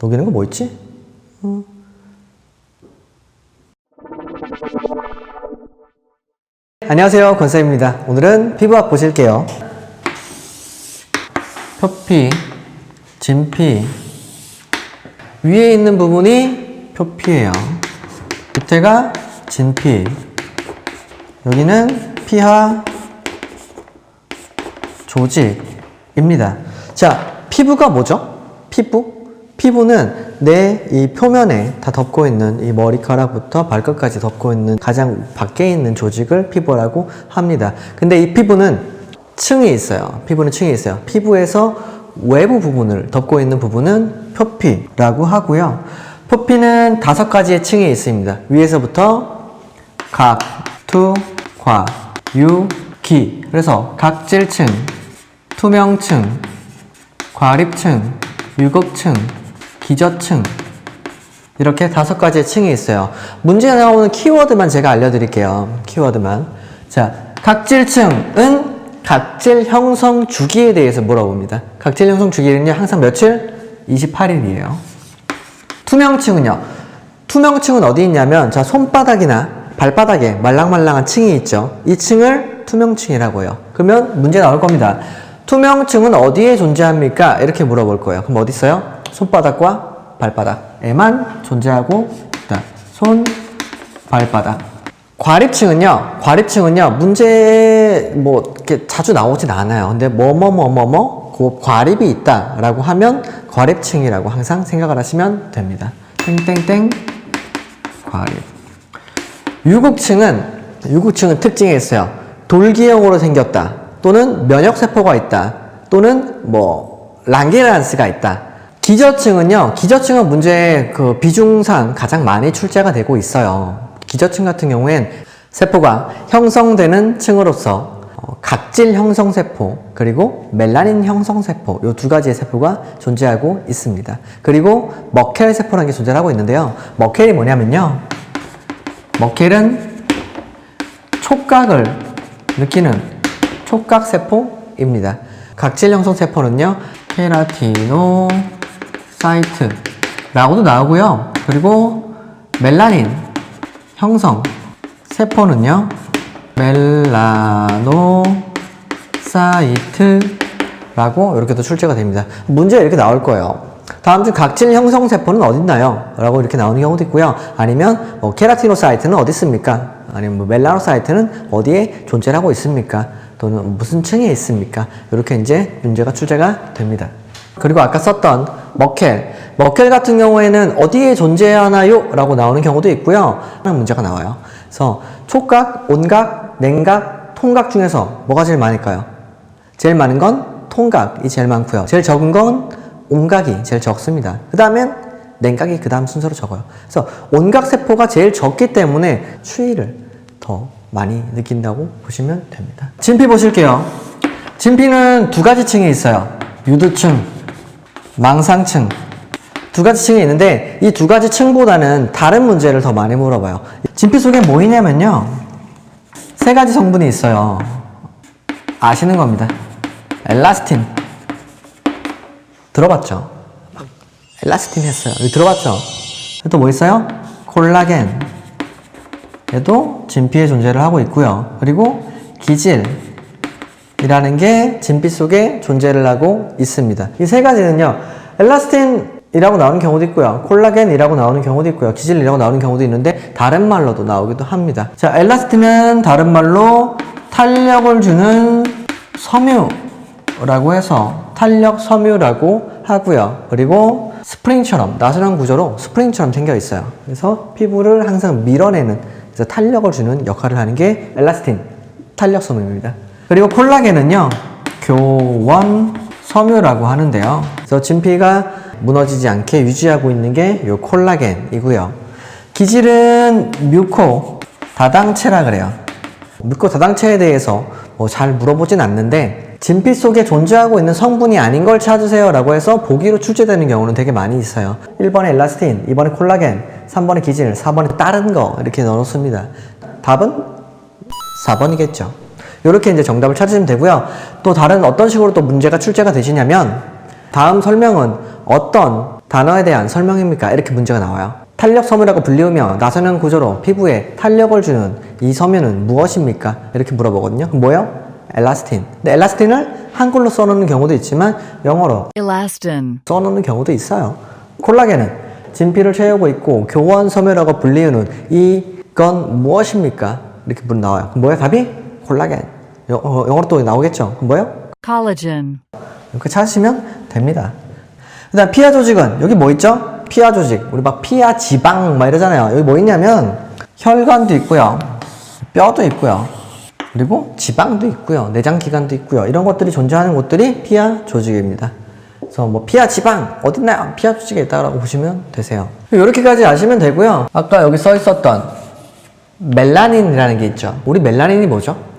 녹이는 거 뭐 있지? 어. 안녕하세요 권쌤입니다 오늘은 피부학 보실게요 표피 진피 위에 있는 부분이 표피예요 밑에가 진피 여기는 피하 조직입니다. 자, 피부가 뭐죠? 피부? 피부는 내 이 표면에 다 덮고 있는 이 머리카락부터 발끝까지 덮고 있는 가장 밖에 있는 조직을 피부라고 합니다. 근데 이 피부는 층이 있어요. 피부는 층이 있어요. 피부에서 외부 부분을 덮고 있는 부분은 표피라고 하고요. 표피는 다섯 가지의 층이 있습니다. 위에서부터 각, 투, 과, 유, 기. 그래서 각질층, 투명층, 과립층, 유극층, 기저층. 이렇게 다섯 가지의 층이 있어요. 문제에 나오는 키워드만 제가 알려드릴게요. 키워드만. 자, 각질층은 각질 형성 주기에 대해서 물어봅니다. 각질 형성 주기는요, 항상 며칠? 28일이에요. 투명층은요. 투명층은 어디 있냐면 자 손바닥이나 발바닥에 말랑말랑한 층이 있죠. 이 층을 투명층이라고 해요. 그러면 문제 나올 겁니다. 투명층은 어디에 존재합니까? 이렇게 물어볼 거예요. 그럼 어디 있어요? 손바닥과 발바닥에만 존재하고 있다. 손, 발바닥. 과립층은요, 과립층은요, 문제, 뭐, 이렇게 자주 나오진 않아요. 근데 뭐뭐뭐뭐뭐, 그 과립이 있다라고 하면 과립층이라고 항상 생각을 하시면 됩니다. 땡땡땡, 과립. 유국층은, 유국층은 특징이 있어요. 돌기형으로 생겼다. 또는 면역세포가 있다. 또는 뭐, 랑게란스가 있다. 기저층은요, 기저층은 문제 그 비중상 가장 많이 출제가 되고 있어요. 기저층 같은 경우엔 세포가 형성되는 층으로서 어, 각질 형성세포 그리고 멜라닌 형성세포 이 두 가지의 세포가 존재하고 있습니다. 그리고 머켈 세포라는 게 존재하고 있는데요. 머켈이 뭐냐면요. 머켈은 촉각을 느끼는 촉각 세포입니다. 각질 형성 세포는요. 케라티노 사이트 라고도 나오고요. 그리고 멜라닌 형성 세포는요. 멜라노 사이트라고 이렇게도 출제가 됩니다. 문제가 이렇게 나올 거예요. 다음 중 각질 형성 세포는 어딨나요? 라고 이렇게 나오는 경우도 있고요. 아니면 뭐 케라티노사이트는 어디 있습니까? 아니면 뭐 멜라노사이트는 어디에 존재하고 있습니까? 또는 무슨 층에 있습니까? 이렇게 이제 문제가 출제가 됩니다. 그리고 아까 썼던 머켈. 머켈 같은 경우에는 어디에 존재하나요? 라고 나오는 경우도 있고요. 하나 문제가 나와요. 그래서 촉각, 온각, 냉각, 통각 중에서 뭐가 제일 많을까요? 제일 많은 건 통각이 제일 많고요. 제일 적은 건 온각이 제일 적습니다. 그 다음엔 냉각이 그 다음 순서로 적어요. 그래서 온각 세포가 제일 적기 때문에 추위를 더 많이 느낀다고 보시면 됩니다. 진피 보실게요. 진피는 두 가지 층이 있어요. 유두층, 망상층. 두 가지 층이 있는데 이 두 가지 층보다는 다른 문제를 더 많이 물어봐요. 진피 속에 뭐 있냐면요. 세 가지 성분이 있어요. 아시는 겁니다. 엘라스틴. 들어봤죠? 엘라스틴 했어요. 여기 들어봤죠? 또 뭐 있어요? 콜라겐. 얘도 진피에 존재를 하고 있고요. 그리고 기질 이라는 게 진피 속에 존재를 하고 있습니다. 이 세 가지는요. 엘라스틴이라고 나오는 경우도 있고요. 콜라겐이라고 나오는 경우도 있고요. 기질이라고 나오는 경우도 있는데 다른 말로도 나오기도 합니다. 자, 엘라스틴은 다른 말로 탄력을 주는 섬유라고 해서 탄력 섬유라고 하고요. 그리고 스프링처럼 나선한 구조로 스프링처럼 생겨 있어요. 그래서 피부를 항상 밀어내는 그래서 탄력을 주는 역할을 하는 게 엘라스틴 탄력 섬유입니다. 그리고 콜라겐은요 교원 섬유라고 하는데요. 그래서 진피가 무너지지 않게 유지하고 있는 게요 콜라겐이고요. 기질은 뮤코 다당체라 그래요. 뮤코 다당체에 대해서 뭐 잘 물어보진 않는데 진피 속에 존재하고 있는 성분이 아닌 걸 찾으세요 라고 해서 보기로 출제되는 경우는 되게 많이 있어요 1번에 엘라스틴, 2번에 콜라겐, 3번에 기질, 4번에 다른 거 이렇게 넣어놓습니다 답은 4번이겠죠 이렇게 이제 정답을 찾으시면 되고요 또 다른 어떤 식으로 또 문제가 출제가 되시냐면 다음 설명은 어떤 단어에 대한 설명입니까? 이렇게 문제가 나와요. 탄력 섬유라고 불리우며 나선형 구조로 피부에 탄력을 주는 이 섬유는 무엇입니까? 이렇게 물어보거든요. 뭐예요? 엘라스틴. 근데 엘라스틴을 한글로 써놓는 경우도 있지만 영어로 elastin, 써놓는 경우도 있어요. 콜라겐은 진피를 채우고 있고 교원 섬유라고 불리우는 이건 무엇입니까? 이렇게 문 나와요. 뭐예요? 답이 콜라겐. 여, 어, 영어로 또 나오겠죠. 뭐예요? collagen, 이렇게 찾으시면 됩니다. 그 다음 피하 조직은 여기 뭐 있죠? 피하 조직. 우리 막 피하 지방 막 이러잖아요. 여기 뭐 있냐면 혈관도 있고요. 뼈도 있고요. 그리고 지방도 있고요. 내장 기관도 있고요. 이런 것들이 존재하는 곳들이 피하 조직입니다. 그래서 뭐 피하 지방 어딨나요? 피하 조직에 있다라고 보시면 되세요. 이렇게까지 아시면 되고요. 아까 여기 써 있었던 멜라닌이라는 게 있죠. 우리 멜라닌이 뭐죠?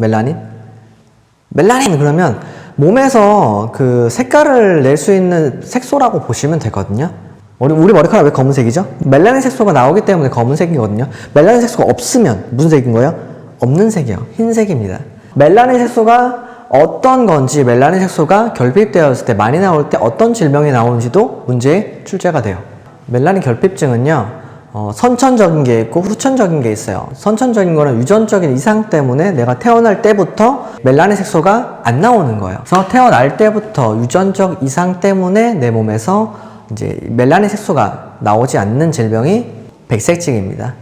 멜라닌? 멜라닌 그러면 몸에서 그 색깔을 낼 수 있는 색소라고 보시면 되거든요. 우리, 우리 머리카락 왜 검은색이죠? 멜라닌 색소가 나오기 때문에 검은색이거든요. 멜라닌 색소가 없으면 무슨 색인 거예요? 없는 색이요. 흰색입니다. 멜라닌 색소가 어떤 건지 멜라닌 색소가 결핍되었을 때 많이 나올 때 어떤 질병이 나오는지도 문제의 출제가 돼요. 멜라닌 결핍증은요. 어, 선천적인 게 있고 후천적인 게 있어요. 선천적인 거는 유전적인 이상 때문에 내가 태어날 때부터 멜라닌 색소가 안 나오는 거예요. 그래서 태어날 때부터 유전적 이상 때문에 내 몸에서 이제 멜라닌 색소가 나오지 않는 질병이 백색증입니다.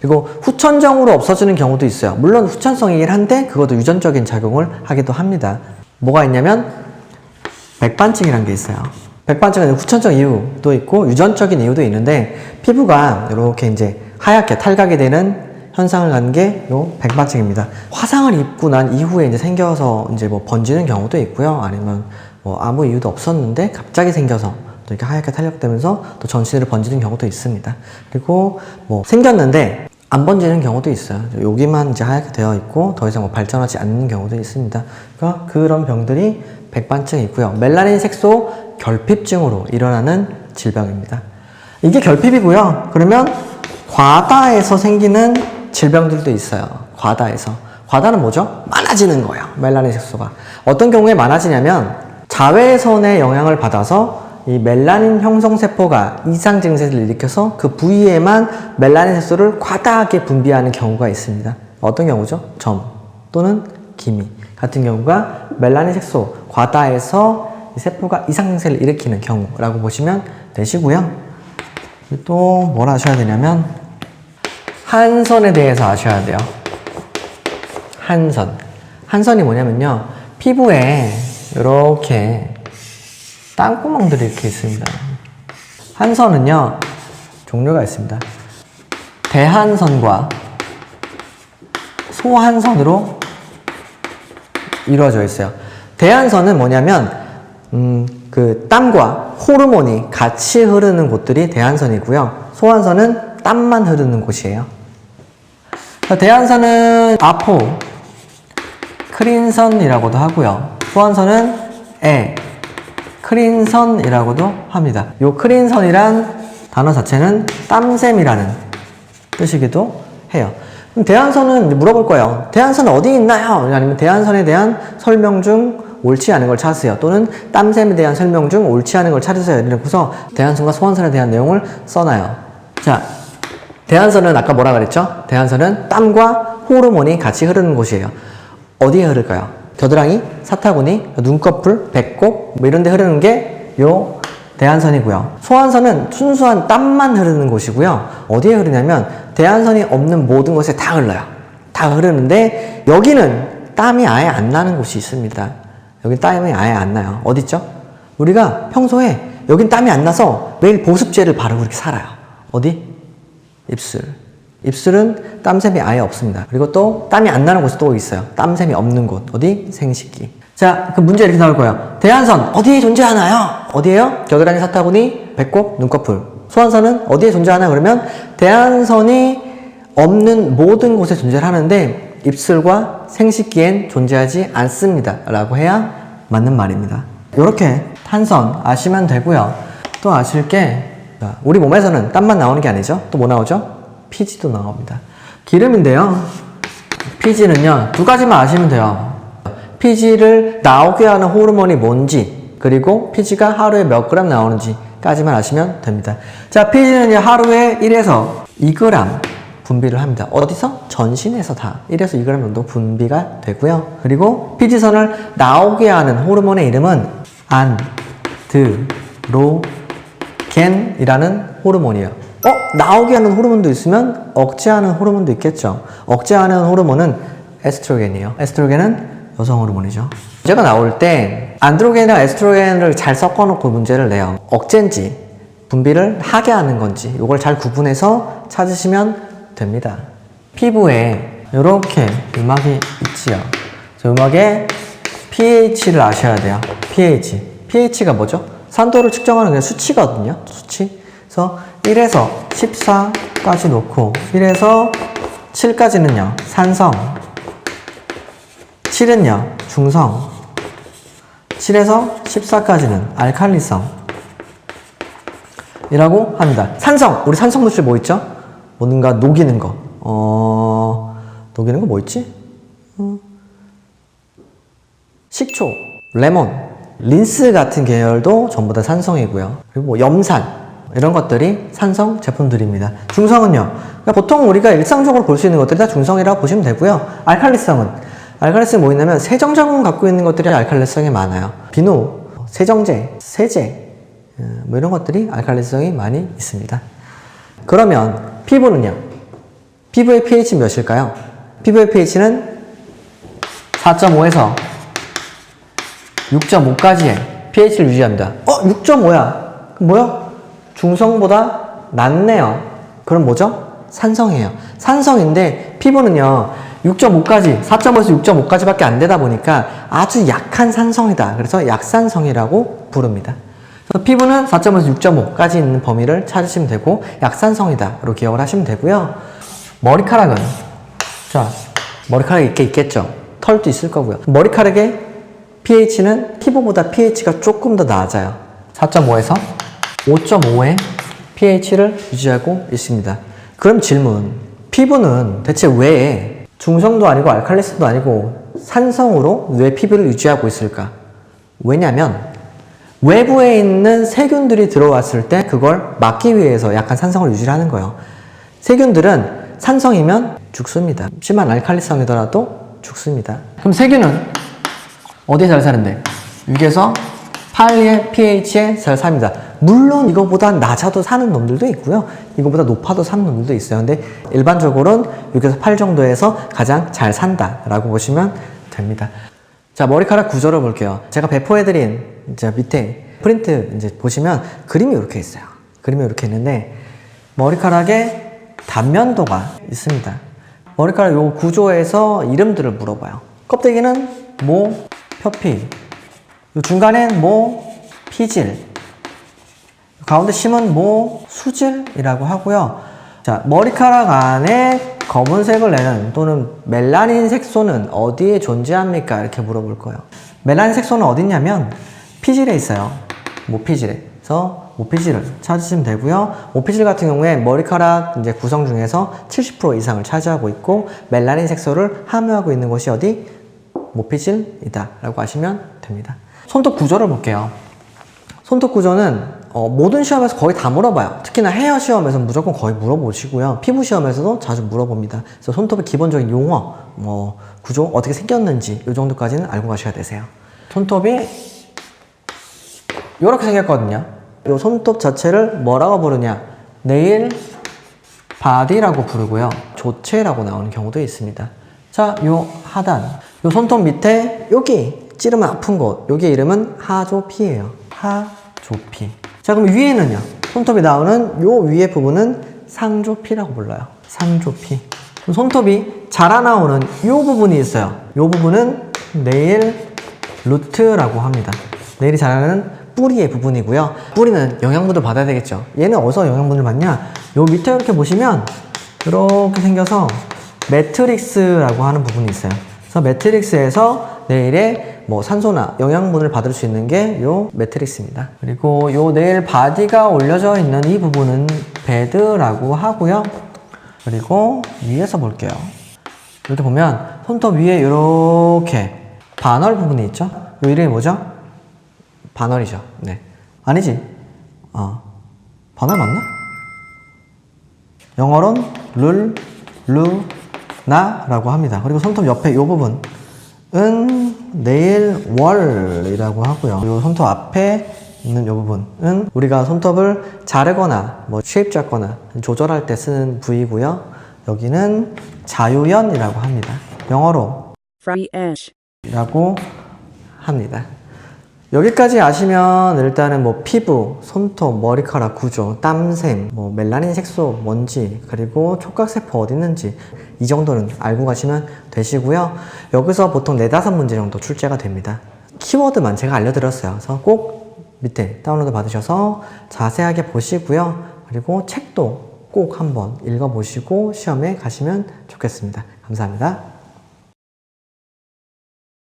그리고 후천적으로 없어지는 경우도 있어요. 물론 후천성이긴 한데 그것도 유전적인 작용을 하기도 합니다. 뭐가 있냐면 백반증이라는 게 있어요. 백반증은 후천적 이유도 있고 유전적인 이유도 있는데 피부가 이렇게 이제 하얗게 탈각이 되는 현상을 갖는 게 요 백반증입니다. 화상을 입고 난 이후에 이제 생겨서 이제 뭐 번지는 경우도 있고요. 아니면 뭐 아무 이유도 없었는데 갑자기 생겨서 또 이렇게 하얗게 탄력되면서 또 전신으로 번지는 경우도 있습니다. 그리고 뭐 생겼는데 안 번지는 경우도 있어요. 여기만 이제 하얗게 되어 있고 더 이상 뭐 발전하지 않는 경우도 있습니다. 그러니까 그런 병들이 백반증이 있고요. 멜라닌 색소 결핍증으로 일어나는 질병입니다. 이게 결핍이고요. 그러면 과다에서 생기는 질병들도 있어요. 과다에서. 과다는 뭐죠? 많아지는 거예요. 멜라닌 색소가. 어떤 경우에 많아지냐면 자외선의 영향을 받아서 이 멜라닌 형성 세포가 이상 증세를 일으켜서 그 부위에만 멜라닌 색소를 과다하게 분비하는 경우가 있습니다. 어떤 경우죠? 점 또는 기미 같은 경우가 멜라닌 색소 과다해서 이 세포가 이상 증세를 일으키는 경우라고 보시면 되시고요. 또 뭘 아셔야 되냐면 한선에 대해서 아셔야 돼요. 한선. 한선이 뭐냐면요. 피부에 이렇게 땅구멍들이 이렇게 있습니다. 한선은요, 종류가 있습니다. 대한선과 소한선으로 이루어져 있어요. 대한선은 뭐냐면, 음, 그 땀과 호르몬이 같이 흐르는 곳들이 대한선이고요. 소한선은 땀만 흐르는 곳이에요. 자, 대한선은 아포, 크린선이라고도 하고요. 소한선은 에, 크린선이라고도 합니다. 요 크린선이란 단어 자체는 땀샘이라는 뜻이기도 해요. 그럼 대한선은 물어볼 거예요. 대한선은 어디 있나요? 아니면 대한선에 대한 설명 중 옳지 않은 걸 찾으세요. 또는 땀샘에 대한 설명 중 옳지 않은 걸 찾으세요. 이러고서 대한선과 소한선에 대한 내용을 써놔요. 자, 대한선은 아까 뭐라 그랬죠? 대한선은 땀과 호르몬이 같이 흐르는 곳이에요. 어디에 흐를까요? 겨드랑이, 사타구니, 눈꺼풀, 배꼽 뭐 이런 데 흐르는 게 요 대한선이고요. 소한선은 순수한 땀만 흐르는 곳이고요. 어디에 흐르냐면 대한선이 없는 모든 곳에 다 흘러요. 다 흐르는데 여기는 땀이 아예 안 나는 곳이 있습니다. 여기 땀이 아예 안 나요. 어디죠? 우리가 평소에 여긴 땀이 안 나서 매일 보습제를 바르고 이렇게 살아요. 어디? 입술. 입술은 땀샘이 아예 없습니다. 그리고 또 땀이 안 나는 곳이 또 있어요. 땀샘이 없는 곳. 어디? 생식기. 자, 그 문제 이렇게 나올 거예요. 대한선 어디에 존재하나요? 어디에요? 겨드랑이 사타구니, 배꼽, 눈꺼풀. 소한선은 어디에 존재하나 그러면 대한선이 없는 모든 곳에 존재를 하는데 입술과 생식기엔 존재하지 않습니다. 라고 해야 맞는 말입니다. 이렇게 탄선 아시면 되고요. 또 아실 게 자, 우리 몸에서는 땀만 나오는 게 아니죠. 또 뭐 나오죠? 피지도 나옵니다. 기름인데요. 피지는요, 두 가지만 아시면 돼요. 피지를 나오게 하는 호르몬이 뭔지, 그리고 피지가 하루에 몇 그램 나오는지, 까지만 아시면 됩니다. 자, 피지는 하루에 1에서 2g 분비를 합니다. 어디서? 전신에서 다 1에서 2g 정도 분비가 되고요. 그리고 피지선을 나오게 하는 호르몬의 이름은 안드로겐이라는 호르몬이에요. 어? 나오게 하는 호르몬도 있으면 억제하는 호르몬도 있겠죠. 억제하는 호르몬은 에스트로겐이에요. 에스트로겐은 여성 호르몬이죠. 문제가 나올 때 안드로겐이랑 에스트로겐을 잘 섞어놓고 문제를 내요. 억제인지 분비를 하게 하는 건지 이걸 잘 구분해서 찾으시면 됩니다. 피부에 이렇게 음악이 있지요. 저 음악의 pH를 아셔야 돼요. pH. pH가 뭐죠? 산도를 측정하는 그냥 수치거든요. 수치. 그래서 1에서 14까지 놓고 1에서 7까지는요. 산성. 7은요. 중성. 7에서 14까지는 알칼리성. 이라고 합니다. 산성. 우리 산성 물질 뭐 있죠? 뭔가 녹이는 거. 어, 녹이는 거 뭐 있지? 음. 식초, 레몬, 린스 같은 계열도 전부 다 산성이고요. 그리고 뭐 염산 이런 것들이 산성 제품들입니다. 중성은요. 그러니까 보통 우리가 일상적으로 볼 수 있는 것들이 다 중성이라고 보시면 되고요. 알칼리성은 알칼리성이 뭐 있냐면 세정자국을 갖고 있는 것들이 알칼리성이 많아요. 비누, 세정제, 세제 어, 뭐 이런 것들이 알칼리성이 많이 있습니다. 그러면 피부는요. 피부의 pH 몇일까요? 피부의 pH는 4.5에서 6.5까지의 pH를 유지합니다. 어, 6.5야. 그럼 뭐야? 중성보다 낮네요. 그럼 뭐죠? 산성이에요. 산성인데 피부는요, 6.5까지, 4.5에서 6.5까지밖에 안 되다 보니까 아주 약한 산성이다. 그래서 약산성이라고 부릅니다. 피부는 4.5에서 6.5까지 있는 범위를 찾으시면 되고, 약산성이다. 로 기억을 하시면 되고요. 머리카락은, 자, 머리카락이 있게 있겠죠. 털도 있을 거고요. 머리카락의 pH는 피부보다 pH가 조금 더 낮아요. 4.5에서 5.5의 pH를 유지하고 있습니다. 그럼 질문. 피부는 대체 왜 중성도 아니고 알칼리성도 아니고 산성으로 왜 피부를 유지하고 있을까? 왜냐면 외부에 있는 세균들이 들어왔을 때 그걸 막기 위해서 약간 산성을 유지하는 거예요. 세균들은 산성이면 죽습니다. 심한 알칼리성이더라도 죽습니다. 그럼 세균은 어디에 잘 사는데? 6에서 8의 pH에 잘 삽니다. 물론 이거보다 낮아도 사는 놈들도 있고요. 이거보다 높아도 사는 놈들도 있어요. 근데 일반적으로는 6에서 8 정도에서 가장 잘 산다라고 보시면 됩니다. 자, 머리카락 구조를 볼게요. 제가 배포해드린 이제 밑에 프린트 이제 보시면 그림이 이렇게 있어요. 그림이 이렇게 있는데 머리카락에 단면도가 있습니다. 머리카락 요 구조에서 이름들을 물어봐요. 껍데기는 모, 표피, 요 중간엔 모, 피질, 가운데 심은 모, 수질이라고 하고요. 자, 머리카락 안에 검은색을 내는 또는 멜라닌 색소는 어디에 존재합니까? 이렇게 물어볼 거예요. 멜라닌 색소는 어딨냐면 피질에 있어요. 모피질에. 그래서 모피질을 찾으시면 되고요. 모피질 같은 경우에 머리카락 이제 구성 중에서 70% 이상을 차지하고 있고 멜라닌 색소를 함유하고 있는 곳이 어디? 모피질이다 라고 하시면 됩니다. 손톱 구조를 볼게요. 손톱 구조는 어, 모든 시험에서 거의 다 물어봐요. 특히나 헤어 시험에서 무조건 거의 물어보시고요. 피부 시험에서도 자주 물어봅니다. 그래서 손톱의 기본적인 용어, 뭐 구조 어떻게 생겼는지 이 정도까지는 알고 가셔야 되세요. 손톱이 이렇게 생겼거든요. 이 손톱 자체를 뭐라고 부르냐? 네일 바디라고 부르고요. 조체라고 나오는 경우도 있습니다. 자, 요 하단, 요 손톱 밑에 여기 찌르면 아픈 곳, 여기 이름은 하조피예요. 하조피. 자, 그럼 위에는요. 손톱이 나오는 요 위에 부분은 상조피라고 불러요. 상조피. 그럼 손톱이 자라나오는 요 부분이 있어요. 요 부분은 네일 루트라고 합니다. 네일이 자라는 뿌리의 부분이고요. 뿌리는 영양분을 받아야 되겠죠. 얘는 어디서 영양분을 받냐? 요 밑에 이렇게 보시면 이렇게 생겨서 매트릭스라고 하는 부분이 있어요. 그래서 매트릭스에서 네일에 뭐 산소나 영양분을 받을 수 있는 게 요 매트릭스입니다. 그리고 요 네일 바디가 올려져 있는 이 부분은 베드라고 하고요. 그리고 위에서 볼게요. 이렇게 보면 손톱 위에 이렇게 반월 부분이 있죠? 요 이름이 뭐죠? 반월이죠. 네. 아니지. 어, 반말 맞나? 영어로는 룰, 루, 나 라고 합니다. 그리고 손톱 옆에 이 부분은 내일, 월이라고 하고요. 이 손톱 앞에 있는 이 부분은 우리가 손톱을 자르거나 뭐 쉐입 잡거나 조절할 때 쓰는 부위고요. 여기는 자유연이라고 합니다. 영어로 Free ash. 라고 합니다. 여기까지 아시면 일단은 뭐 피부, 손톱, 머리카락 구조, 땀샘, 뭐 멜라닌 색소, 뭔지, 그리고 촉각세포 어디 있는지 이 정도는 알고 가시면 되시고요. 여기서 보통 네다섯 문제 정도 출제가 됩니다. 키워드만 제가 알려드렸어요. 그래서 꼭 밑에 다운로드 받으셔서 자세하게 보시고요. 그리고 책도 꼭 한번 읽어보시고 시험에 가시면 좋겠습니다. 감사합니다.